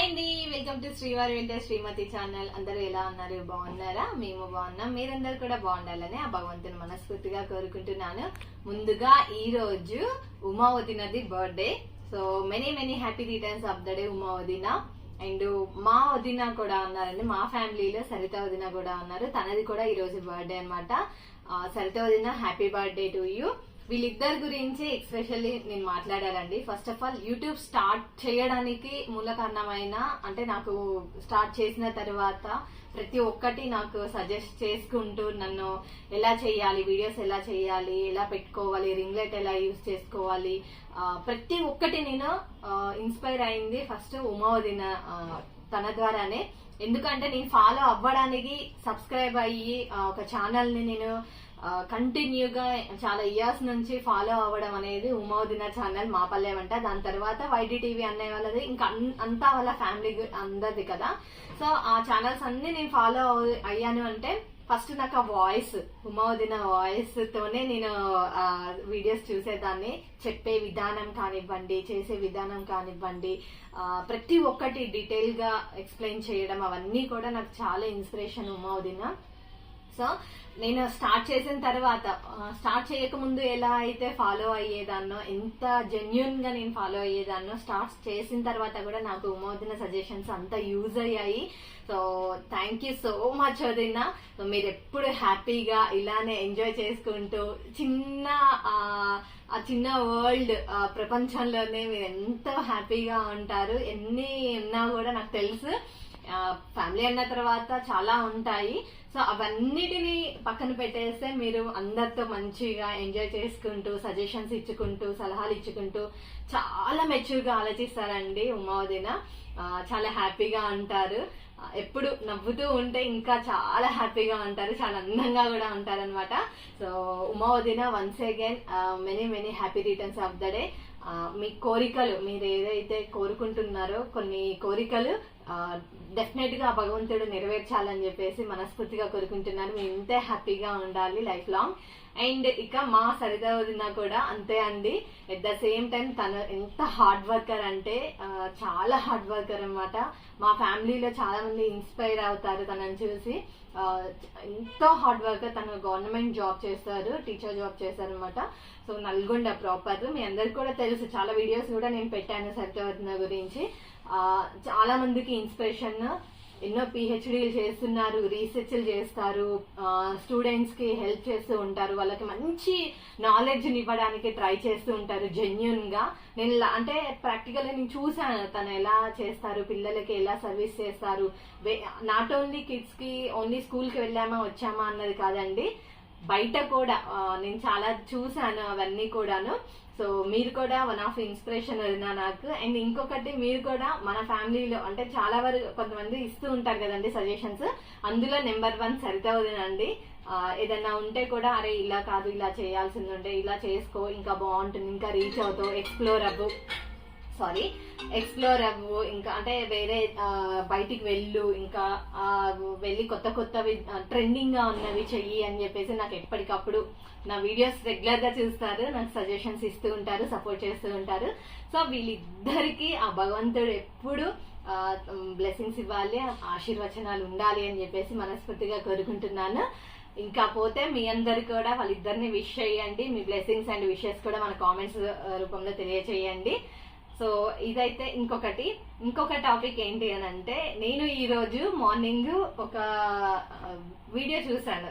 Hi అండి welcome to శ్రీవారి వెంట శ్రీమతి ఛానల్. అందరూ ఎలా ఉన్నారు? బాగున్నారా? మేము బాగున్నాం. మీరందరూ కూడా బాగుండాలని ఆ భగవంతుని మనస్ఫూర్తిగా కోరుకుంటున్నాను. ముందుగా ఈ రోజు Uma వదినది birthday. So many many happy returns of the day Uma వదిన అండ్ మా వదిన కూడా ఉన్నారండి. మా ఫ్యామిలీలో సరిత వదిన కూడా ఉన్నారు. తనది కూడా ఈ రోజు బర్త్డే అనమాట సరిత వదిన హ్యాపీ బర్త్డే టు యూ వీళ్ళిద్దరి గురించి ఎక్స్పెషల్లీ నేను మాట్లాడాలండి. First of all YouTube start చేయడానికి మూల కారణమైన అంటే నాకు స్టార్ట్ చేసిన తర్వాత ప్రతి ఒక్కటి నాకు సజెస్ట్ చేసుకుంటూ నన్ను ఎలా చేయాలి వీడియోస్ ఎలా చేయాలి ఎలా పెట్టుకోవాలి రింగ్ లైట్ ఎలా యూస్ చేసుకోవాలి ప్రతి ఒక్కటి నేను ఇన్స్పైర్ అయింది ఫస్ట్ ఉమావదిన తన ద్వారానే. ఎందుకంటే నేను ఫాలో అవ్వడానికి సబ్స్క్రైబ్ అయ్యి ఒక ఛానల్ని నేను కంటిన్యూగా చాలా ఇయర్స్ నుంచి ఫాలో అవ్వడం అనేది ఉమోదిన ఛానల్ మా పల్లె వంట. దాని తర్వాత వైడి టీవీ అనే వాళ్ళది. ఇంకా అన్- అంతా వాళ్ళ ఫ్యామిలీ అందరిది కదా. సో ఆ ఛానల్స్ అన్ని నేను ఫాలో అయ్యాను అంటే ఫస్ట్ నాకు ఆ వాయిస్ ఉమావదిన వాయిస్ తోనే నేను వీడియోస్ చూసేదాన్ని. చెప్పే విధానం కానివ్వండి చేసే విధానం కానివ్వండి ప్రతి ఒక్కటి డీటెయిల్గా ఎక్స్ప్లెయిన్ చేయడం అవన్నీ కూడా నాకు చాలా ఇన్స్పిరేషన్ ఉమావదిన సో నేను స్టార్ట్ చేసిన తర్వాత స్టార్ట్ చేయకముందు ఎలా అయితే ఫాలో అయ్యేదాన్నో ఎంత జెన్యున్గా నేను ఫాలో అయ్యేదాన్నో స్టార్ట్ చేసిన తర్వాత కూడా నాకు ఉమోదిన సజెషన్స్ అంతా యూజ్ అయ్యాయి. So thank you so much వదిన. మీరు ఎప్పుడు హ్యాపీగా ఇలానే ఎంజాయ్ చేసుకుంటూ చిన్న ఆ, ఆ చిన్న వరల్డ్ ప్రపంచంలోనే మీరు ఎంతో హ్యాపీగా ఉంటారు. ఎన్ని ఉన్నా కూడా నాకు తెలుసు. ఫ్యామిలీ అన్న తర్వాత చాలా ఉంటాయి. సో అవన్నిటిని పక్కన పెట్టేస్తే మీరు అందరితో మంచిగా ఎంజాయ్ చేసుకుంటూ సజెషన్స్ ఇచ్చుకుంటూ సలహాలు ఇచ్చుకుంటూ చాలా మెచ్యూర్గా ఆలోచిస్తారండి ఉమావదిన చాలా హ్యాపీగా ఉంటారు. ఎప్పుడు నవ్వుతూ ఉంటే ఇంకా చాలా హ్యాపీగా ఉంటారు. చాలా అందంగా కూడా ఉంటారు అనమాట so ఉమావదిన once again many many happy returns of the day మీ కోరికలు మీరు ఏదైతే కోరుకుంటున్నారో కొన్ని కోరికలు డెఫినెట్గా భగవంతుడు నెరవేర్చాలని చెప్పేసి మనస్ఫూర్తిగా కోరుకుంటున్నాను. మేము ఇంతే హ్యాపీగా ఉండాలి లైఫ్ లాంగ్. అండ్ ఇక మా సరిత వదిన కూడా అంతే అండి. ఎట్ ద సేమ్ టైం తను ఎంత హార్డ్ వర్కర్ అంటే చాలా హార్డ్ వర్కర్ అనమాట మా ఫ్యామిలీలో చాలా మంది ఇన్స్పైర్ అవుతారు తనని చూసి. ఎంతో హార్డ్ వర్కర్ తను గవర్నమెంట్ జాబ్ చేస్తారు టీచర్ జాబ్ చేస్తారు అనమాట సో నల్గొండ ప్రాపర్ మీ అందరికి కూడా తెలుసు చాలా వీడియోస్ కూడా నేను పెట్టాను సత్యవర్ధన గురించి. చాలా మందికి ఇన్స్పిరేషన్ ఎన్నో పిహెచ్డీలు చేస్తున్నారు రీసెర్చ్లు చేస్తారు స్టూడెంట్స్కి హెల్ప్ చేస్తూ ఉంటారు వాళ్ళకి మంచి నాలెడ్జ్ ఇవ్వడానికి ట్రై చేస్తూ ఉంటారు జెన్యున్గా. నేను అంటే ప్రాక్టికల్ నేను చూశాను తను ఎలా చేస్తారు పిల్లలకి ఎలా సర్వీస్ చేస్తారు. నాట్ ఓన్లీ కిడ్స్కి ఓన్లీ స్కూల్కి వెళ్ళామా వచ్చామా అన్నది కాదండి. బయట కూడా నేను చాలా చూశాను అవన్నీ కూడాను. సో మీరు కూడా వన్ ఆఫ్ ఇన్స్పిరేషన్ వదినా నాకు. అండ్ ఇంకొకటి మీరు కూడా మన ఫ్యామిలీలో అంటే చాలా వరకు కొంతమంది ఇస్తూ ఉంటారు కదండి సజెషన్స్. అందులో నెంబర్ వన్ సరిత వదినండి ఆ, ఏదన్నా ఉంటే కూడా అరే ఇలా కాదు ఇలా చేయాల్సింది ఉంటే ఇలా చేసుకో ఇంకా బాగుంటుంది ఇంకా రీచ్ అవుతావు ఎక్స్ప్లోర్ అవ్వు. సారీ ఎక్స్ప్లోర్ అవ్వు ఇంకా అంటే వేరే బయటికి వెళ్ళు ఇంకా వెళ్ళి కొత్త కొత్తవి ట్రెండింగ్గా ఉన్నవి చెయ్యి అని చెప్పేసి నాకు ఎప్పటికప్పుడు నా వీడియోస్ రెగ్యులర్గా చూస్తారు నాకు సజెషన్స్ ఇస్తూ ఉంటారు సపోర్ట్ చేస్తూ ఉంటారు. సో వీళ్ళిద్దరికి ఆ భగవంతుడు ఎప్పుడు బ్లెస్సింగ్స్ ఇవ్వాలి ఆశీర్వచనాలు ఉండాలి అని చెప్పేసి మనస్ఫూర్తిగా కోరుకుంటున్నాను. ఇంకా పోతే మీ అందరు కూడా వాళ్ళిద్దరిని విష్ చేయండి. మీ బ్లెస్సింగ్స్ అండ్ విషెస్ కూడా మన కామెంట్స్ రూపంలో తెలియచేయండి. సో ఇదైతే ఇంకొకటి. ఇంకొక టాపిక్ ఏంటి అని అంటే నేను ఈ రోజు మార్నింగ్ ఒక వీడియో చూసాను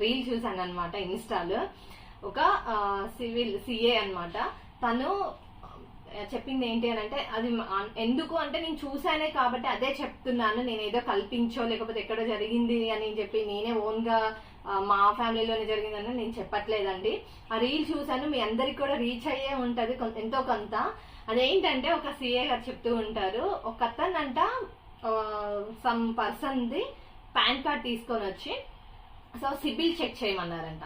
రీల్ చూసాను అనమాట ఇన్స్టాలో. ఒక సివిల్ సిఏ అనమాట తను చెప్పింది ఏంటి అని అంటే అది ఎందుకు అంటే నేను చూసానే కాబట్టి అదే చెప్తున్నాను. నేను ఏదో కల్పించో లేకపోతే ఎక్కడో జరిగింది అని చెప్పి నేనే ఓన్గా మా ఫ్యామిలీలోనే జరిగిందని నేను చెప్పట్లేదండి. ఆ రీల్ చూసాను మీ అందరికి కూడా రీచ్ అయ్యే ఉంటది కొంత- ఎంతో కొంత. అదేంటంటే ఒక సీఏ గారు చెప్తూ ఉంటారు ఒక అతనంట సమ్ పర్సన్ది పాన్ కార్డ్ తీసుకొని వచ్చి సో సిబిల్ చెక్ చేయమన్నారంట.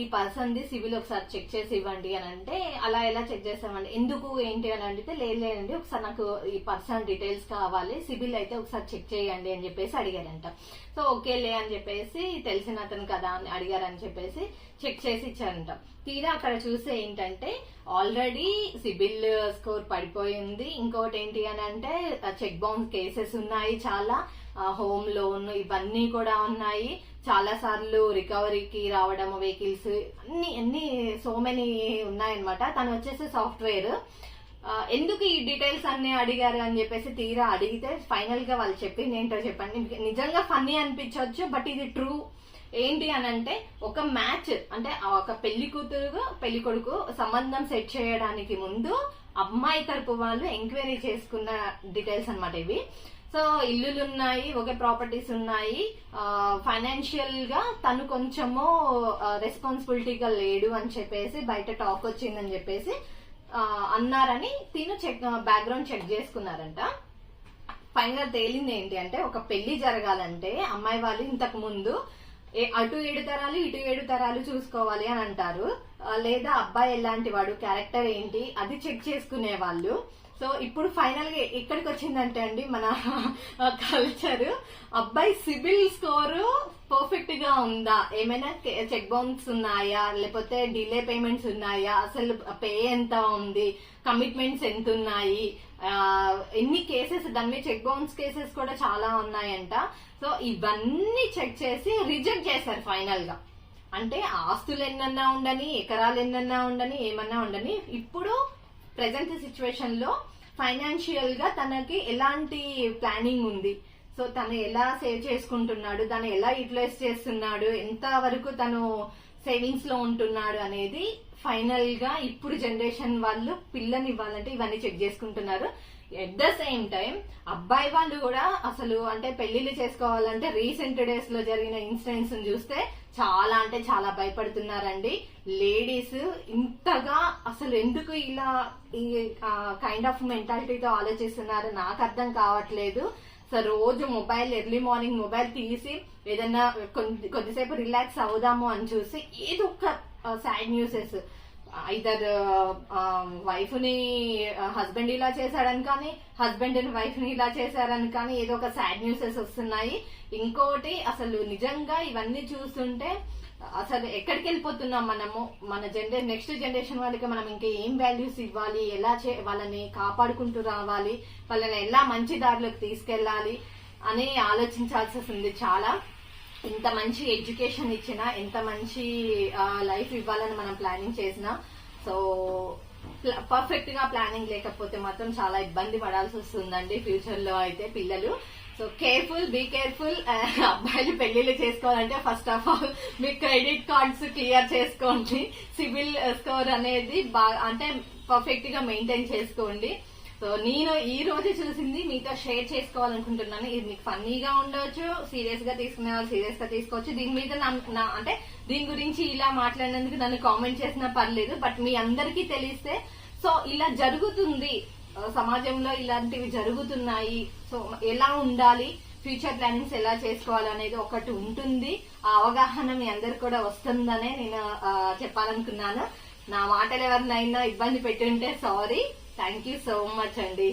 ఈ పర్సన్ ది సివిల్ ఒకసారి చెక్ చేసి ఇవ్వండి అని అంటే అలా ఎలా చెక్ చేస్తామండి? ఎందుకు ఏంటి అని అడిగితే లేదు లేదండి ఒకసారి నాకు ఈ పర్సన్ డీటెయిల్స్ కావాలి సివిల్ అయితే ఒకసారి చెక్ చేయండి అని చెప్పేసి అడిగారంట. సో ఓకేలే అని చెప్పేసి తెలిసిన అతను కదా అని అడిగారని చెప్పేసి చెక్ చేసి ఇచ్చారంట. తీరా అక్కడ చూస్తే ఏంటంటే ఆల్రెడీ సిబిల్ స్కోర్ పడిపోయింది. ఇంకోటి ఏంటి అని అంటే చెక్ బౌన్స్ కేసెస్ ఉన్నాయి చాలా. హోమ్ లోన్ ఇవన్నీ కూడా ఉన్నాయి. చాలా సార్లు రికవరీకి రావడం వెహికల్స్ అన్ని అన్ని సో మెనీ ఉన్నాయన్నమాట. తను వచ్చేసి సాఫ్ట్వేర్ ఎందుకు ఈ డీటెయిల్స్ అన్ని అడిగారు అని చెప్పేసి తీరా అడిగితే ఫైనల్గా వాళ్ళు చెప్పింది ఏంటో చెప్పండి. నిజంగా ఫన్నీ అనిపించవచ్చు బట్ ఇది ట్రూ ఏంటి అని అంటే ఒక మ్యాచ్ అంటే ఆ ఒక పెళ్ళి కూతురు పెళ్ళి కొడుకు సంబంధం సెట్ చేయడానికి ముందు అమ్మాయి తరపు వాళ్ళు ఎంక్వైరీ చేసుకున్న డీటెయిల్స్ అనమాట ఇవి. సో ఇల్లులు ఉన్నాయి ఒకే ప్రాపర్టీస్ ఉన్నాయి. ఫైనాన్షియల్గా తను కొంచెము రెస్పాన్సిబిలిటీగా లేడు అని చెప్పేసి బయట టాక్ వచ్చిందని చెప్పేసి అన్నారని తిను చెక్ బ్యాక్గ్రౌండ్ చెక్ చేసుకున్నారంట. ఫైనల్ తేలింది ఏంటి అంటే ఒక పెళ్ళి జరగాలంటే అమ్మాయి వాళ్ళు ఇంతకు ముందు అటు ఏడు తరాలు ఇటు ఏడు తరాలు చూసుకోవాలి అని అంటారు. లేదా అబ్బాయి ఎలాంటి వాడు క్యారెక్టర్ ఏంటి అది చెక్ చేసుకునే వాళ్ళు. సో ఇప్పుడు ఫైనల్గా ఎక్కడికి వచ్చిందంటే అండి మన కల్చర్ అబ్బాయి సిబిల్ స్కోరు పర్ఫెక్ట్గా ఉందా? ఏమైనా చెక్ బౌన్స్ ఉన్నాయా? లేకపోతే డిలే పేమెంట్స్ ఉన్నాయా? అసలు పే ఎంత ఉంది? కమిట్మెంట్స్ ఎంత ఉన్నాయి? ఎన్ని కేసెస్ దాని మీద చెక్ బౌన్స్ కేసెస్ కూడా చాలా ఉన్నాయంట. సో ఇవన్నీ చెక్ చేసి రిజెక్ట్ చేశారు ఫైనల్గా. అంటే ఆస్తులు ఎన్నన్నా ఉండని ఎకరాలు ఎన్నన్నా ఉండని ఏమన్నా ఉండని ఇప్పుడు ప్రజెంట్ సిచ్యువేషన్లో ఫైనాన్షియల్గా తనకి ఎలాంటి ప్లానింగ్ ఉంది. సో తను ఎలా సేవ్ చేసుకుంటున్నాడు తను ఎలా యూటిలైజ్ చేస్తున్నాడు ఎంత వరకు తను సేవింగ్స్లో ఉంటున్నాడు అనేది ఫైనల్గా ఇప్పుడు జనరేషన్ వాళ్ళు పిల్లని ఇవ్వాలంటే ఇవన్నీ చెక్ చేసుకుంటున్నారు. ఎట్ ద సేమ్ టైం అబ్బాయి వాళ్ళు కూడా అసలు అంటే పెళ్ళిళ్ళు చేసుకోవాలంటే రీసెంట్ డేస్లో జరిగిన ఇన్సిడెంట్స్ చూస్తే చాలా అంటే చాలా భయపడుతున్నారండి. లేడీస్ ఇంతగా అసలు ఎందుకు ఇలా ఈ కైండ్ ఆఫ్ మెంటాలిటీతో ఆలోచిస్తున్నారు నాకు అర్థం కావట్లేదు. సో రోజు మొబైల్ ఎర్లీ మార్నింగ్ మొబైల్ తీసి ఏదన్నా కొద్ది- కొద్దిసేపు రిలాక్స్ అవుదాము అని చూసి ఏదో ఒక సాడ్ న్యూసెస్ ఇద్దరు వైఫ్ని హస్బెండ్ ఇలా చేశాడని కానీ హస్బెండ్ వైఫ్ని ఇలా చేశారని కానీ ఏదో ఒక సాడ్ న్యూసెస్ వస్తున్నాయి. ఇంకోటి అసలు నిజంగా ఇవన్నీ చూస్తుంటే అసలు ఎక్కడికి వెళ్ళిపోతున్నాం మనము? మన జనరేషన్ నెక్స్ట్ జనరేషన్ వాళ్ళకి మనం ఇంకా ఏం వాల్యూస్ ఇవ్వాలి? ఎలా చే వాళ్ళని కాపాడుకుంటూ రావాలి? వాళ్ళని ఎలా మంచి దారిలోకి తీసుకెళ్ళాలి? అని ఆలోచించాల్సి వస్తుంది చాలా. ఇంత మంచి ఎడ్యుకేషన్ ఇచ్చినా ఎంత మంచి లైఫ్ ఇవ్వాలని మనం ప్లానింగ్ చేసినా సో పర్ఫెక్ట్గా ప్లానింగ్ లేకపోతే మాత్రం చాలా ఇబ్బంది పడాల్సి వస్తుందండి ఫ్యూచర్లో అయితే పిల్లలు. సో కేర్ఫుల్ బీ కేర్ఫుల్ అబ్బాయిలు పెళ్ళిళ్ళు చేసుకోవాలంటే ఫస్ట్ ఆఫ్ ఆల్ మీ క్రెడిట్ కార్డ్స్ క్లియర్ చేసుకోండి. సిబిల్ స్కోర్ అనేది బాగా అంటే పర్ఫెక్ట్గా మెయింటైన్ చేసుకోండి. సో నేను ఈ రోజు చూసింది మీతో షేర్ చేసుకోవాలనుకుంటున్నాను. ఇది మీకు ఫన్నీగా ఉండవచ్చు సీరియస్గా తీసుకునే వాళ్ళు సీరియస్గా తీసుకోవచ్చు. దీని మీద నా- అంటే దీని గురించి ఇలా మాట్లాడినందుకు నన్ను కామెంట్ చేసినా పర్లేదు బట్ మీ అందరికీ తెలిస్తే సో ఇలా జరుగుతుంది. సమాజంలో ఇలాంటివి జరుగుతున్నాయి. సో ఎలా ఉండాలి ఫ్యూచర్ ప్లానింగ్స్ ఎలా చేసుకోవాలి అనేది ఒకటి ఉంటుంది. ఆ అవగాహన మీ అందరికి కూడా వస్తుందనే నేను చెప్పాలనుకున్నాను. నా మాటలు ఎవరినైనా ఇబ్బంది పెట్టుంటే sorry. Thank you so much అండి